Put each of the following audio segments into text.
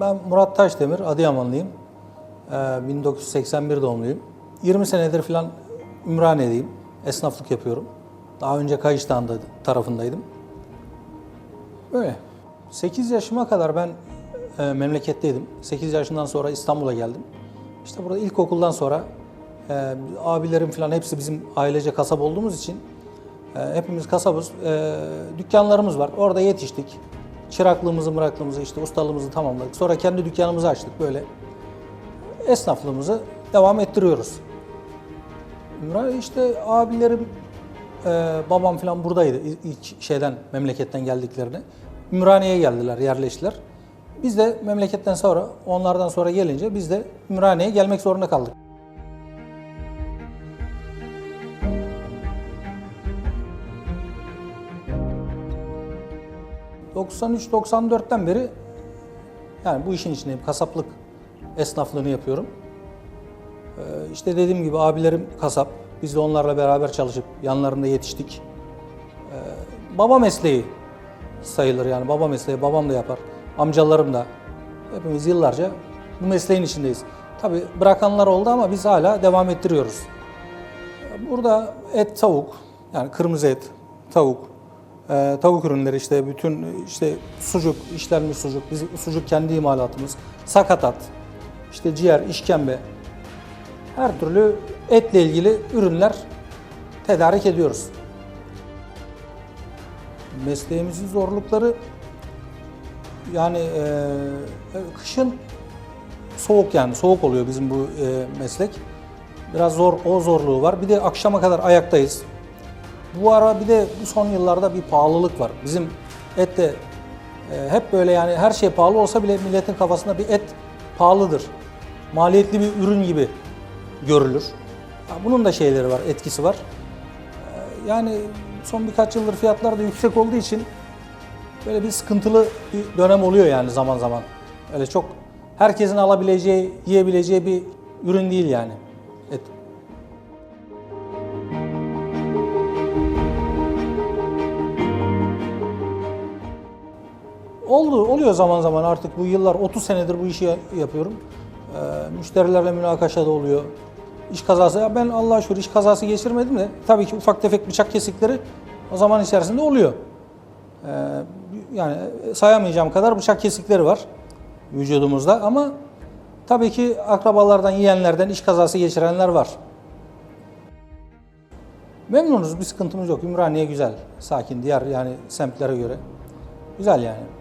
Ben Murat Taşdemir, Adıyamanlıyım. Ee, 1981 doğumluyum. 20 senedir falan Ümraniye'deyim. Esnaflık yapıyorum. Daha önce Kayış Dağı'nda tarafındaydım. Böyle. 8 yaşıma kadar ben e, memleketteydim. 8 yaşından sonra İstanbul'a geldim. İşte burada ilkokuldan sonra e, abilerim falan hepsi bizim ailece kasap olduğumuz için e, hepimiz kasabız. E, dükkanlarımız var. Orada yetiştik. Çıraklığımızı, mıraklığımızı, işte ustalığımızı tamamladık. Sonra kendi dükkanımızı açtık böyle. Esnaflığımızı devam ettiriyoruz. Ümraniye işte abilerim, e, babam falan buradaydı ilk şeyden, memleketten geldiklerinde. Ümraniye'ye geldiler, yerleştiler. Biz de memleketten sonra, onlardan sonra gelince biz de Ümraniye'ye gelmek zorunda kaldık. ...93-94'ten beri... ...yani bu işin içindeyim, kasaplık esnaflığını yapıyorum. Ee, İşte dediğim gibi abilerim kasap. Biz de onlarla beraber çalışıp yanlarında yetiştik. Ee, Baba mesleği sayılır yani baba mesleği. Babam da yapar. Amcalarım da. Hepimiz yıllarca bu mesleğin içindeyiz. Tabi bırakanlar oldu ama biz hala devam ettiriyoruz. Burada et, tavuk, yani kırmızı et, tavuk, e, tavuk ürünleri işte bütün işte sucuk, işlenmiş sucuk, bizim sucuk kendi imalatımız, sakatat, işte ciğer, işkembe, her türlü etle ilgili ürünler tedarik ediyoruz. Mesleğimizin zorlukları yani e, kışın soğuk yani soğuk oluyor bizim bu e, meslek. Biraz zor o zorluğu var. Bir de akşama kadar ayaktayız. Bu ara bir de bu son yıllarda bir pahalılık var. Bizim et de e, hep böyle yani her şey pahalı olsa bile milletin kafasında bir et pahalıdır. Maliyetli bir ürün gibi görülür. Bunun da şeyleri var, etkisi var. E, Yani son birkaç yıldır fiyatlar da yüksek olduğu için böyle bir sıkıntılı bir dönem oluyor yani zaman zaman. Öyle çok herkesin alabileceği, yiyebileceği bir ürün değil yani et. Oldu, oluyor zaman zaman artık bu yıllar 30 senedir bu işi ya- yapıyorum. Ee, müşterilerle münakaşa da oluyor. İş kazası, ya ben Allah'a şükür iş kazası geçirmedim de tabii ki ufak tefek bıçak kesikleri o zaman içerisinde oluyor. Ee, yani sayamayacağım kadar bıçak kesikleri var vücudumuzda ama tabii ki akrabalardan, yiyenlerden iş kazası geçirenler var. Memnunuz, bir sıkıntımız yok. Ümraniye güzel, sakin, diğer yani semtlere göre. Güzel yani.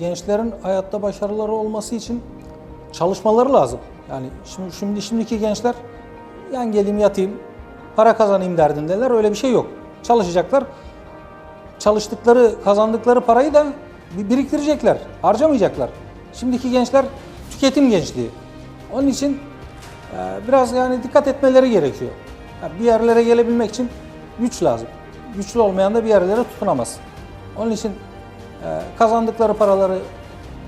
Gençlerin hayatta başarıları olması için çalışmaları lazım. Yani şimdi, şimdi şimdiki gençler yan geleyim yatayım, para kazanayım derdindeler. Öyle bir şey yok. Çalışacaklar. Çalıştıkları, kazandıkları parayı da bir biriktirecekler. Harcamayacaklar. Şimdiki gençler tüketim gençliği. Onun için e, biraz yani dikkat etmeleri gerekiyor. Bir yerlere gelebilmek için güç lazım. Güçlü olmayan da bir yerlere tutunamaz. Onun için kazandıkları paraları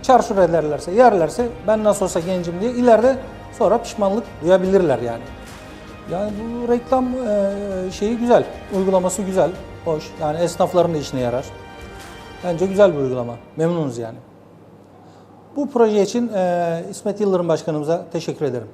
çarşur ederlerse, yerlerse ben nasıl olsa gencim diye ileride sonra pişmanlık duyabilirler yani. Yani bu reklam e, şeyi güzel, uygulaması güzel, hoş. Yani esnafların da işine yarar. Bence güzel bir uygulama. Memnunuz yani. Bu proje için e, İsmet Yıldırım Başkanımıza teşekkür ederim.